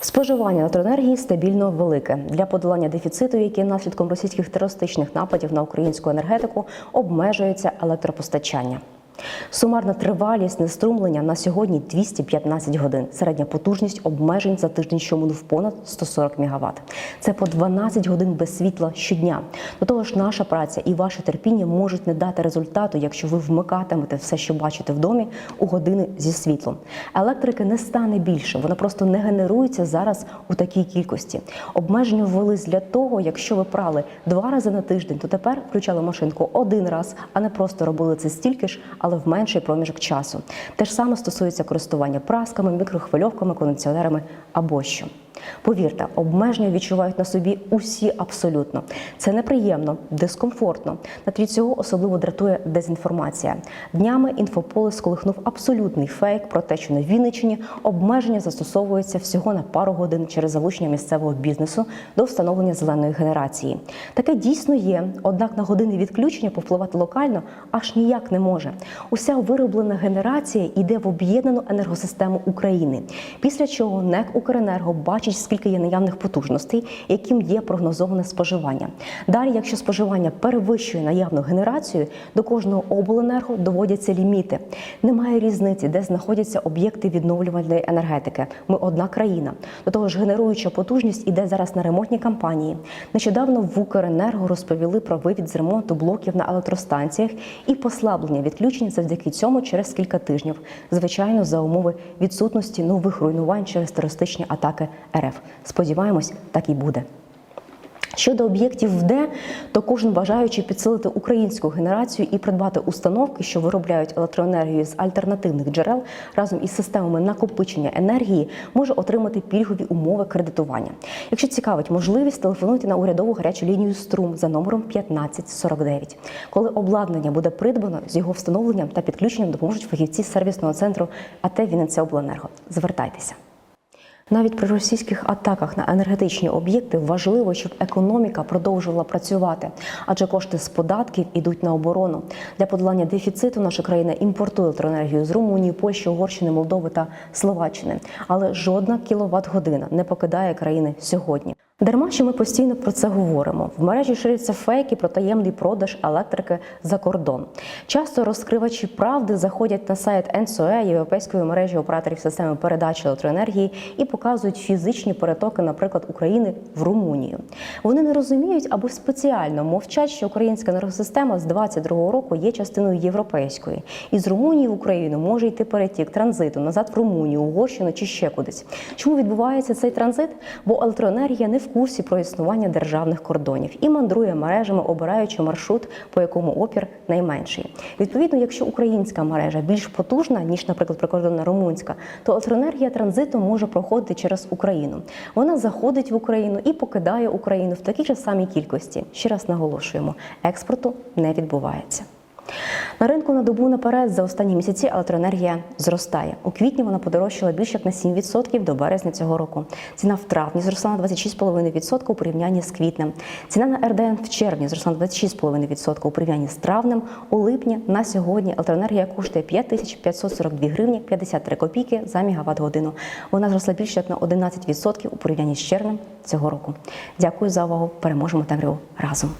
Споживання електроенергії стабільно велике для подолання дефіциту, який наслідком російських терористичних нападів на українську енергетику обмежується електропостачання. Сумарна тривалість неструмлення на сьогодні 215 годин. Середня потужність обмежень за тиждень, що минув понад 140 МВт. Це по 12 годин без світла щодня. До того ж, наша праця і ваше терпіння можуть не дати результату, якщо ви вмикатимете все, що бачите в домі, у години зі світлом. Електрики не стане більше, вона просто не генерується зараз у такій кількості. Обмеження ввелись для того, якщо ви прали два рази на тиждень, то тепер включали машинку один раз, а не просто робили це стільки ж, але в менший проміжок часу. Те ж саме стосується користування прасками, мікрохвильовками, кондиціонерами або що. Повірте, обмеження відчувають на собі усі абсолютно. Це неприємно, дискомфортно. На тлі цього особливо дратує дезінформація. Днями інфополис сколихнув абсолютний фейк про те, що на Вінниччині обмеження застосовуються всього на пару годин через залучення місцевого бізнесу до встановлення зеленої генерації. Таке дійсно є, однак на години відключення повпливати локально аж ніяк не може. Уся вироблена генерація йде в об'єднану енергосистему України. Після чого НЕК Укренерго бачить, скільки є наявних потужностей, яким є прогнозоване споживання. Далі, якщо споживання перевищує наявну генерацію, до кожного обленерго доводяться ліміти. Немає різниці, де знаходяться об'єкти відновлювальної енергетики. Ми одна країна. До того ж, генеруюча потужність іде зараз на ремонтні кампанії. Нещодавно в Укренерго розповіли про вивід з ремонту блоків на електростанціях і послаблення відключень завдяки цьому через кілька тижнів. Звичайно, за умови відсутності нових руйнувань через терористичні атаки РФ. Сподіваємось, так і буде. Щодо об'єктів в Д, то кожен бажаючий підсилити українську генерацію і придбати установки, що виробляють електроенергію з альтернативних джерел разом із системами накопичення енергії, може отримати пільгові умови кредитування. Якщо цікавить можливість, телефонуйте на урядову гарячу лінію струм за номером 1549. Коли обладнання буде придбано, з його встановленням та підключенням допоможуть фахівці сервісного центру АТ Вінниця Обленерго. Звертайтеся. Навіть при російських атаках на енергетичні об'єкти важливо, щоб економіка продовжувала працювати, адже кошти з податків ідуть на оборону. Для подолання дефіциту наша країна імпортує електроенергію з Румунії, Польщі, Угорщини, Молдови та Словаччини. Але жодна кіловат-година не покидає країни сьогодні. Дарма що ми постійно про це говоримо. В мережі ширяться фейки про таємний продаж електрики за кордон. Часто розкривачі правди заходять на сайт НСОЕ Європейської мережі операторів системи передачі електроенергії і показують фізичні перетоки, наприклад, України в Румунію. Вони не розуміють або спеціально мовчать, що українська енергосистема з 22-го року є частиною європейської, і з Румунії в Україну може йти перетік транзиту назад в Румунію, Угорщину чи ще кудись. Чому відбувається цей транзит? Бо електроенергія не в курсі про існування державних кордонів і мандрує мережами, обираючи маршрут, по якому опір найменший. Відповідно, якщо українська мережа більш потужна ніж, наприклад, прикордонна румунська, то електроенергія транзиту може проходити через Україну. Вона заходить в Україну і покидає Україну в такій же самій кількості. Ще раз наголошуємо, експорту не відбувається. На ринку на добу наперед за останні місяці електроенергія зростає. У квітні вона подорожчала більше як на 7% до березня цього року. Ціна в травні зросла на 26,5% у порівнянні з квітнем. Ціна на РДН в червні зросла на 26,5% у порівнянні з травнем. У липні на сьогодні електроенергія коштує 5542 гривні 53 копійки за мегаватт годину. Вона зросла більше як на 11% у порівнянні з червнем цього року. Дякую за увагу. Переможемо темряву разом.